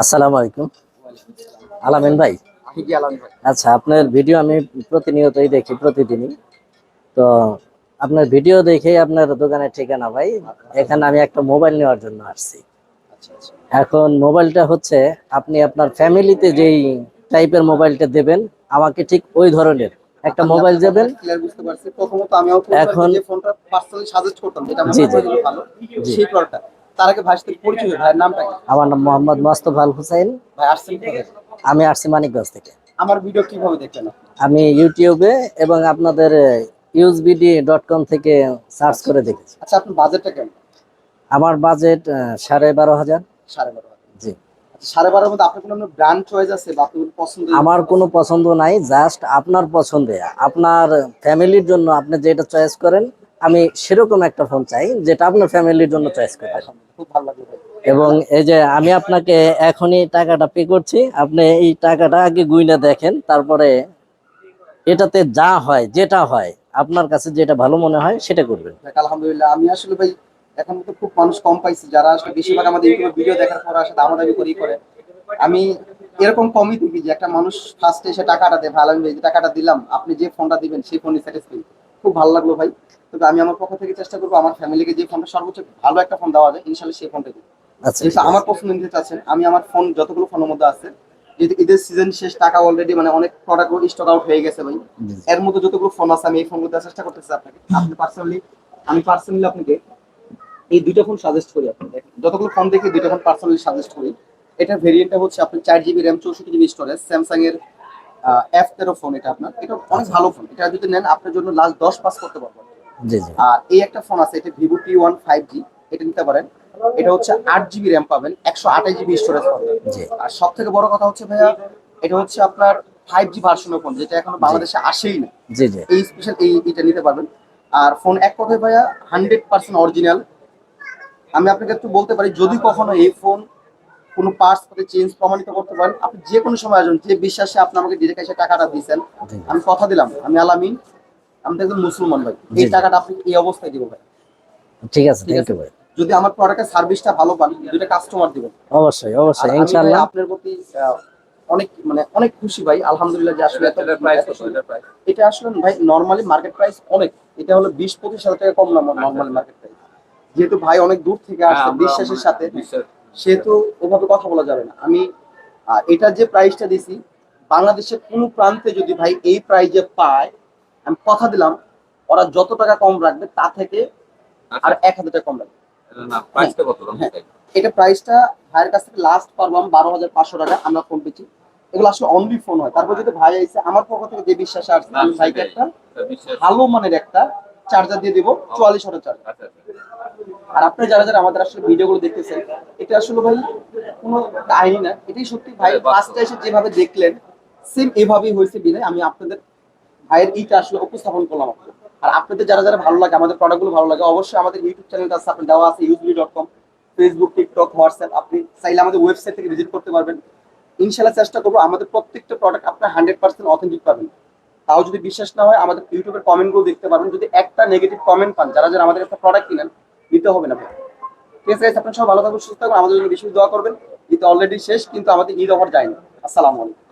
আসসালামু আলাইকুম। আলামিন ভাই? আচ্ছা আপনার ভিডিও আমি প্রতিনিয়তই দেখি প্রতিদিনই। তো আপনার ভিডিও দেখেই আপনার দোকানের ঠিকানা ভাই এখানে আমি একটা মোবাইল নেওয়ার জন্য আসছি। আচ্ছা আচ্ছা। এখন মোবাইলটা হচ্ছে আপনি আপনার ফ্যামিলিতে যেই টাইপের মোবাইলটা দেবেন আমাকে ঠিক ওই ধরনের একটা মোবাইল দেবেন। বুঝতে পারছি। প্রথমত আমি এখন- ফোনটা পার্সোনালি সাজেস্ট করতাম যেটা জি, জি। ভালো সেই তার আগে ভাই সাথে পরিচয় ভাইয়ের নামটা কি? আমার নাম মোহাম্মদ মোস্তফা আল হুসাইন। ভাই আসছেন? আমি আসছি মানিকগঞ্জ থেকে। আমার ভিডিও কীভাবে দেখবেন আমি ইউটিউবে এবং আপনাদের ইউজবিডি ডট কম থেকে সার্চ করে দেখেছি। আচ্ছা আপনার বাজেটটা কেমন? আমার বাজেট সাড়ে বারো হাজার। সাড়ে বারো। জি। আচ্ছা, সাড়ে বারোর মধ্যে আপনার কোনো ব্র্যান্ড চয়েস আছে বা আপনার পছন্দ? আমার কোনো পছন্দ নাই জাস্ট আপনার পছন্দে। আপনার ফ্যামিলির জন্য আপনি যেটা চয়েস করেন আমি সেরকম একটা ফোন চাই যেটা আপনার ফ্যামিলির জন্য চয়েস করবেন খুব ভালো এবং এই যে আমি আপনাকে এখনই টাকাটা পে করছি আপনি এই টাকাটা আগে গুইনা দেখেন তারপরে এটাতে যা হয় যেটা হয় আপনার কাছে যেটা ভালো মনে হয় সেটা করবেন। আলহামদুলিল্লাহ আমি আসলে ভাই এখন তো খুব মানুষ কম পাইছি যারা আসলে বেশিরভাগ আমাদের ইউটিউবে ভিডিও দেখার পর আসলে দামাদামি করেই করে। আমি এরকম কমই দেখি যে একটা মানুষ ফার্স্টে এসে টাকাটা দেয় ভালো আমি যে টাকাটা দিলাম আপনি যে ফোনটা দিবেন সেই ফোনই স্যাটিসফাই খুব ভালো লাগল ভাই। তবে আমি আমার পক্ষ থেকে চেষ্টা করব আমার ফ্যামিলিকে যে ফোনটা সর্বোচ্চ ভালো একটা ফোন দেওয়া যায় ইনশাল্লাহ সেই ফোনটা দিই আচ্ছা আমার পছন্দ নিতে চাচ্ছেন আমি আমার ফোন যতগুলো ফোনের মধ্যে আছে ঈদের সিজন শেষ টাকা অলরেডি মানে অনেক প্রোডাক্ট স্টক আউট হয়ে গেছে ভাই। এর মধ্যে যতগুলো ফোন আছে আমি এই ফোনগুলো দেওয়ার চেষ্টা করতেছি আপনাকে। আপনি পার্সোনালি আমি পার্সোনালি আপনাকে এই দুইটা ফোন সাজেস্ট করি আপনি দেখেন যতগুলো ফোন দেখি দুইটা ফোন পার্সোনালি সাজেস্ট করি। এটার ভেরিয়েন্টটা হচ্ছে আপনি চার জিবি র্যাম চৌষট্টি জিবি স্টোরেজ স্যামসাং এর এফ তেরো ফোন এটা আপনার। এটা অনেক ভালো ফোন এটা যদি নেন আপনার জন্য লাস্ট দশ পাস করতে পারবেন আর এই একটা ফোন আছে এটা Vivo T one five G এটা নিতে পারেন। এটা হচ্ছে আট জিবি র্যাম পাবেন একশো আঠাশ জিবি স্টোরেজ পাবেন। আর সব থেকে বড় কথা হচ্ছে ভাইয়া এটা হচ্ছে আপনার ফাইভ জি ভার্সনের ফোন যেটা এখনও বাংলাদেশে আসেই না। এই স্পেশাল এই এটা নিতে পারবেন। আর ফোন এক কথায় ভাইয়া হান্ড্রেড পার্সেন্ট অরিজিনাল আমি আপনাকে একটু বলতে পারি যদি কখনো এই ফোন কোনো পার্টস পথে চেঞ্জ প্রমাণিত করতে পারেন। আপনি যে কোনো সময় আসবেন যে বিশ্বাসে আপনি আমাকে ডিরেক্ট এসে টাকাটা দিয়েছেন আমি কথা দিলাম। আমি আলামিন আমি তো একজন মুসলমান ভাই। এই। টাকাটা আপনি এই অবস্থায় দিব ভাই। ঠিক আছে ঠিক থ্যাংক আছে? ইউ ভাই। যদি আমার প্রোডাক্টের সার্ভিসটা ভালো পান দুইটা কাস্টমার দিবেন। অবশ্যই অবশ্যই ইনশাআল্লাহ। আপনার প্রতি আহ, অনেক মানে অনেক খুশি ভাই আলহামদুলিল্লাহ যে আসলে এত প্রাইস এত সুন্দর। এটা আসলে ভাই নর্মালি মার্কেট প্রাইস অনেক। এটা হলো বিশ পঁচিশ হাজার টাকা কম না নর্মালি মার্কেট প্রাইস যেহেতু ভাই অনেক দূর থেকে হ্যাঁ, আসছে বিশ্বাসের সাথে। সেহেতু ওভাবে কথা বলা যাবে না। আমি এটা যে প্রাইসটা দিছি বাংলাদেশের কোনো প্রান্তে যদি ভাই এই প্রাইজে পায় আমি কথা দিলাম ওরা যত টাকা কম রাখবে তা থেকে আর এক হাজার টাকা কম রাখবে। হ্যাঁ। এটা প্রাইসটা ভাইয়ের কাছ থেকে লাস্ট পারলাম বারো হাজার পাঁচশো টাকা আমরা ফোন পেয়েছি এগুলো আসলে অনলি ফোন হয়। তারপর যদি ভাই আইসে আমার পক্ষ থেকে যে বিশ্বাস আসছে আমি ভাইকে একটা ভালো মানের একটা চার্জার দিয়ে দেবো চুয়াল্লিশ হাজার চার্জার আচ্ছা, আর আপনি যারা যারা আমাদের আসলে ভিডিওগুলো দেখতেছেন এটা আসলে ভাই কোনো কাহিনী না এটাই সত্যি ভাই। ফার্স্টে এসে যেভাবে দেখলেন সেম এভাবেই হয়েছে বিনে আমি আপনাদের ভাইয়ের এইটা আসলে উপস্থাপন করলাম। আর আপনাদের যারা যারা ভালো লাগে আমাদের প্রোডাক্টগুলো ভালো লাগে অবশ্যই আমাদের ইউটিউব চ্যানেলটা আছে আপনার দেওয়া আছে USB dot com Facebook TikTok WhatsApp আপনি চাইলে আমাদের ওয়েবসাইট থেকে ভিজিট করতে পারবেন ইনশাল্লাহ চেষ্টা করব আমাদের প্রত্যেকটা প্রোডাক্ট আপনার হান্ড্রেড পার্সেন্ট অথেন্টিক পাবেন তাও যদি বিশ্বাস না হয় আমাদের ইউটিউবের কমেন্টগুলো দেখতে পারবেন যদি একটা নেগেটিভ কমেন্ট পান যারা যারা আমাদের একটা প্রোডাক্ট কিনেন নিতে হবে না ভাই। ঠিক আছে, আপনার সব ভালো থাকবেন, সুস্থ থাকবেন, আমাদের জন্য বেশি দোয়া করবেন। ঈদ অলরেডি শেষ, কিন্তু আমাদের ঈদ অফার যায়নি। আসসালামু আলাইকুম।